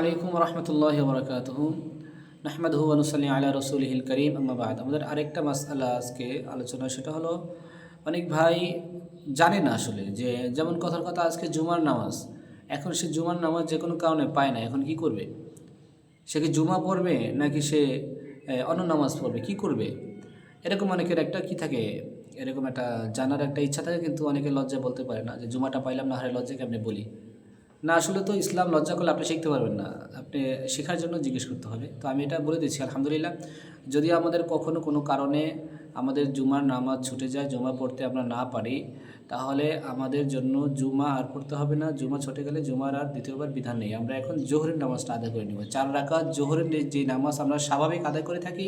আলাইকুম রহমতুল্লাহ বরকাত নাহমদ হুয়ানুসাল্লি আলা রসুলহিল করিম আম্মাবাদ আমাদের আরেকটা মাসালা আজকে আলোচনা, সেটা হলো অনেক ভাই জানে না আসলে যে যেমন কথার কথা আজকে জুমার নামাজ, এখন সে জুমার নামাজ যে কোনো কারণে পায় না, এখন কি করবে? সে কি জুমা পড়বে নাকি সে অন্য নামাজ পড়বে, কি করবে? এরকম অনেকের একটা কি থাকে, এরকম একটা জানার একটা ইচ্ছা থাকে, কিন্তু অনেকে লজ্জা বলতে পারে না যে জুমাটা পাইলাম না, হারে লজ্জা কেমনি বলি? না, আসলে তো ইসলাম লজ্জা করলে আপনি শিখতে পারবেন না। আপনি শেখার জন্য জিজ্ঞেস করতে হবে। তো আমি এটা বলে দিচ্ছি, আলহামদুলিল্লাহ। যদি আমাদের কখনো কোনো কারণে আমাদের জুমার নামাজ ছুটে যায়, জুমা পড়তে আমরা না পারি, তাহলে আমাদের জন্য জুমা আর পড়তে হবে না। জুমা ছুটে গেলে জুমার আর দ্বিতীয়বার বিধান নেই। আমরা এখন জোহরের নামাজটা আদায় করে নেব। চার রাকাত জোহরের যে নামাজ আমরা স্বাভাবিক আদায় করে থাকি,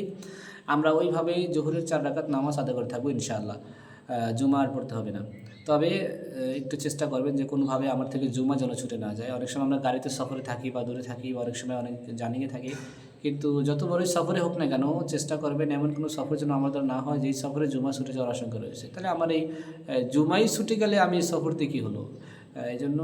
আমরা ওইভাবেই জোহরের চার রাকাত নামাজ আদায় করে থাকব ইনশাআল্লাহ। জুমা আর পড়তে হবে না। তবে একটু চেষ্টা করবেন যে কোনোভাবে আমার থেকে জুমা যেন ছুটে না যায়। অনেক সময় আমরা গাড়িতে সফরে থাকি বা দূরে থাকি, বা অনেক সময় অনেক জানিয়ে থাকি। কিন্তু যত বড়ই সফরে হোক না কেন, চেষ্টা করবেন এমন কোনো সফর যেন আমাদের না হয়, যেই সফরে জুমা ছুটে যাওয়ার আশঙ্কা রয়েছে। তাহলে আমার এই জুমাই ছুটে গেলে আমি সফরতে কী হলো? এই জন্য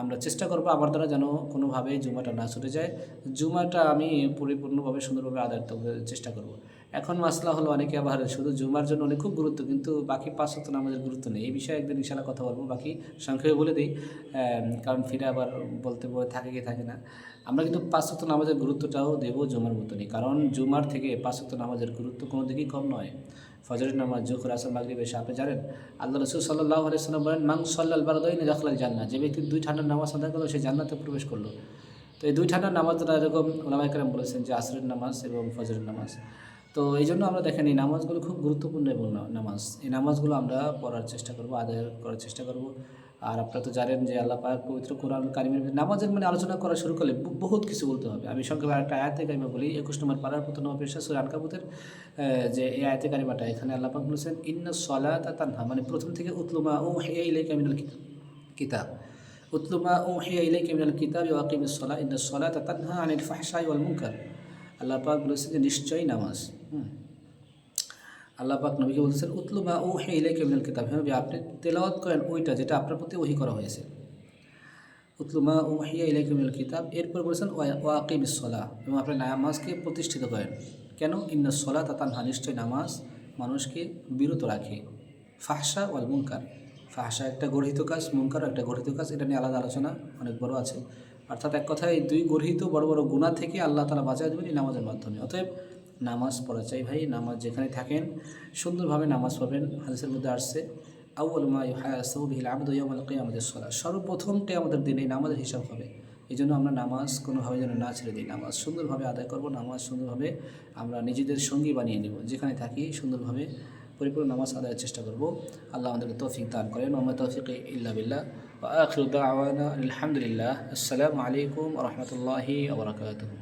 আমরা চেষ্টা করব আমার দ্বারা যেন কোনোভাবে জুমাটা না ছুটে যায়। জুমাটা আমি পরিপূর্ণভাবে সুন্দরভাবে আদায় চেষ্টা করব। এখন মাসলা হলো অনেকে আবার শুধু জুমার জন্য অনেক খুব গুরুত্ব, কিন্তু বাকি পাঁচ শত নামাজের গুরুত্ব নেই। এই বিষয়ে একদিন ইনশাল্লাহ কথা বলব, বাকি সংক্ষেপে বলে দিই। কারণ ফিরে আবার বলতে বলে থাকে কি থাকে না। আমরা কিন্তু পাঁচ শত নামাজের গুরুত্বটাও দেবো জুমার মতনই কারণ জুমার থেকে পাঁচ শত নামাজের গুরুত্ব কোনো দিকেই কম নয়। ফজরের নামাজ জোখর আসর মাগরিব এসে আপনি জানেন, আল্লাহ রসুল সাল্লাহ আলাইসাল্লাম বলেন মাং সাল্লাল বারদাইন দাখলাল জান্না যে ব্যক্তি দুই ঠান্ডার নামাজ আদায় করল, সে জান্নাতে প্রবেশ করল। তো এই দুই ঠান্ডার নামাজ এরকম ওলামাই কালাম বলেছেন যে আসরের নামাজ এবং ফজরের নামাজ। তো এই জন্য আমরা দেখেন এই নামাজগুলো খুব গুরুত্বপূর্ণ এবং নামাজ। এই নামাজগুলো আমরা পড়ার চেষ্টা করব, আদায় করার চেষ্টা করব। আর আপনারা তো জানেন যে আল্লাহ পাক পবিত্র কোরআন কারিমের নামাজের মানে আলোচনা করা শুরু করলে বহুত কিছু বলতে হবে। আমি সংক্ষেপে একটা আয়াতে কারিমা বলি, একুশ নম্বর পাড়ার প্রথম নম্বর পেশা সুর আনকাবুতের যে এই আয়াতে কারিমাটা, এখানে আল্লাহ পাক বলেছেন, ইন্না সলাতা তানহা মানে প্রথম থেকে উতলুমা ও হে ইলাইকা মিনাল কিতাব। উতলুমা ও হে ইলাইকা মিনাল কিতাব ওয়াকিমিস সলা ইন্না সলাতা তানহা আনিল ফাহশাই ওয়াল মুনকার আল্লাহ পাক বলেছেন যে নিশ্চয়ই নামাজ। আল্লাহ পাক নবীকে বলতেছেন, উতলুমা ও হে ইলাইকা মিনাল কিতাব। হ্যাঁ আপনি তেলাওয়াত করেন ওইটা যেটা আপনার প্রতি ওহি করা হয়েছে। উতলুমা ও হিয়া ইলাইকা মিনাল কিতাব। এরপর বলেছেন ওয়াকিম সলা এবং আপনি নামাজকে প্রতিষ্ঠিত করেন। কেন? ইন্না সলা তাতানহা নিশ্চয় নামাজ মানুষকে বিরত রাখে। ফাহসা ওয়াল মুনকার। ফাহসা একটা গর্হিত কাজ মুনকার একটা গর্হিত কাজ, এটা নিয়ে আলাদা আলোচনা অনেক বড় আছে। অর্থাৎ এক কথায় দুই গর্হিত বড় বড় গুণা থেকে আল্লাহ তালা বাঁচায় দেবেন এই নামাজের মাধ্যমে। অতএব নামাজ পড়া চাই ভাই, নামাজ যেখানে থাকেন, সুন্দরভাবে নামাজ পড়বেন, হাদিসের মধ্যে আসছে আউ্ল মা ইউহাসাউ বিহিল আবদু আমাদের দিনে নামাজের হিসাব হবে। এই জন্য আমরা নামাজ কোনোভাবে যেন না ছেড়ে দিই। নামাজ সুন্দরভাবে আদায় করব, নামাজ সুন্দরভাবে আমরা নিজেদের সঙ্গী বানিয়ে নেব। যেখানে থাকি সুন্দরভাবে পরিপূর্ণ নামাজ আদায়ের চেষ্টা করব। আল্লাহ আমাদেরকে তৌফিক দান করেন। ওমা তৌফিক ইল্লা বিল্লাহ। আলহামদুলিল্লাহ আসসালামু আলাইকুম রাহমাতুল্লাহি ওয়া বারাকাতুহু।